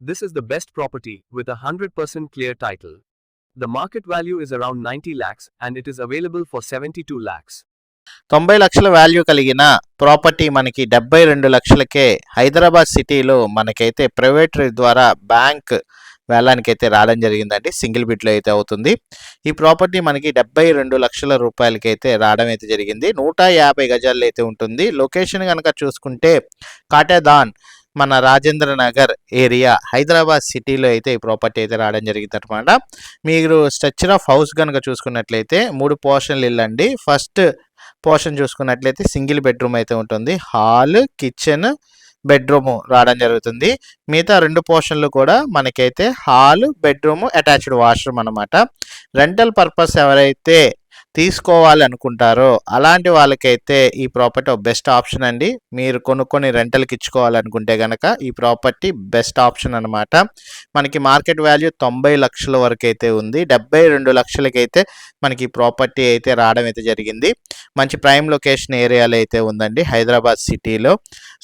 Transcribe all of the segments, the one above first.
This is the best property with a 100% clear title. The market value is around 90 lakhs and it is available for 72 lakhs. తొంభై లక్షల value కలిగిన property మనకి డెబ్బై రెండు లక్షలకే హైదరాబాద్ సిటీలో మనకైతే ప్రైవేట్ ద్వారా బ్యాంక్ వేలానికైతే రావడం జరిగిందండి సింగిల్ బిట్లో అయితే అవుతుంది ఈ ప్రాపర్టీ మనకి డెబ్బై రెండు లక్షల రూపాయలకైతే రావడం అయితే జరిగింది నూట యాభై గజాల్లో అయితే ఉంటుంది లొకేషన్ కనుక చూసుకుంటే కాటేదాన్ మన రాజేంద్ర నగర్ ఏరియా హైదరాబాద్ సిటీలో అయితే ఈ ప్రాపర్టీ అయితే రావడం జరిగింది అనమాట మీరు స్ట్రక్చర్ ఆఫ్ హౌస్ కనుక చూసుకున్నట్లయితే మూడు పోర్షన్లు ఇల్లండి ఫస్ట్ పోర్షన్ చూసుకున్నట్లయితే సింగిల్ బెడ్రూమ్ అయితే ఉంటుంది. హాల్ కిచెన్ బెడ్రూమ్ రావడం జరుగుతుంది. మిగతా రెండు పోర్షన్లు కూడా మనకైతే హాల్ బెడ్రూమ్ అటాచ్డ్ వాష్రూమ్ అనమాట రెంటల్ పర్పస్ ఎవరైతే తీసుకోవాలనుకుంటారో అలాంటి వాళ్ళకైతే ఈ ప్రాపర్టీ బెస్ట్ ఆప్షన్ అండి. మీరు కొనుక్కొని రెంటల్కి ఇచ్చుకోవాలనుకుంటే కనుక ఈ ప్రాపర్టీ బెస్ట్ ఆప్షన్ అనమాట మనకి మార్కెట్ వాల్యూ తొంభై లక్షల వరకు అయితే ఉంది. డెబ్బై రెండు లక్షలకైతే మనకి ఈ ప్రాపర్టీ అయితే రావడం అయితే జరిగింది. మంచి ప్రైమ్ లొకేషన్ ఏరియాలో అయితే ఉందండి హైదరాబాద్ సిటీలో.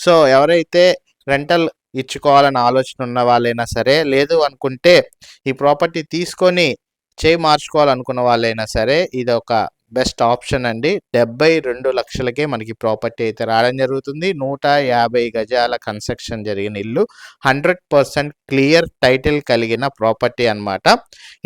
సో ఎవరైతే రెంటల్ ఇచ్చుకోవాలని ఆలోచన ఉన్న వాళ్ళైనా సరే లేదు అనుకుంటే ఈ ప్రాపర్టీ తీసుకొని చేయి మార్చుకోవాలనుకున్న వాళ్ళైనా సరే ఇది ఒక బెస్ట్ ఆప్షన్ అండి. డెబ్బై రెండు లక్షలకే మనకి ప్రాపర్టీ అయితే రావడం జరుగుతుంది. నూట యాభై గజాల కన్స్ట్రక్షన్ జరిగిన ఇల్లు. హండ్రెడ్ పర్సెంట్ క్లియర్ టైటిల్ కలిగిన ప్రాపర్టీ అన్నమాట.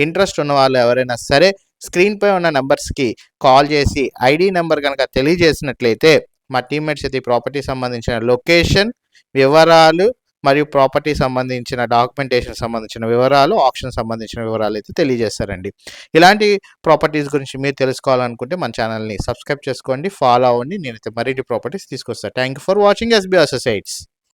ఇంట్రెస్ట్ ఉన్న వాళ్ళు ఎవరైనా సరే స్క్రీన్ పై ఉన్న నెంబర్స్కి కాల్ చేసి ఐడి నెంబర్ కనుక తెలియజేసినట్లయితే మా టీమ్మేట్స్ అయితే ఈ ప్రాపర్టీ సంబంధించిన లొకేషన్ వివరాలు మరియు ప్రాపర్టీ సంబంధించిన డాక్యుమెంటేషన్ సంబంధించిన వివరాలు ఆప్షన్ సంబంధించిన వివరాలు అయితే తెలియజేస్తారండి. ఇలాంటి ప్రాపర్టీస్ గురించి మీరు తెలుసుకోవాలనుకుంటే మన ఛానల్ని సబ్స్క్రైబ్ చేసుకోండి ఫాలో అవ్వండి. నేనైతే మరిన్ని ప్రాపర్టీస్ తీసుకొస్తాను thank you for watching SB Associates.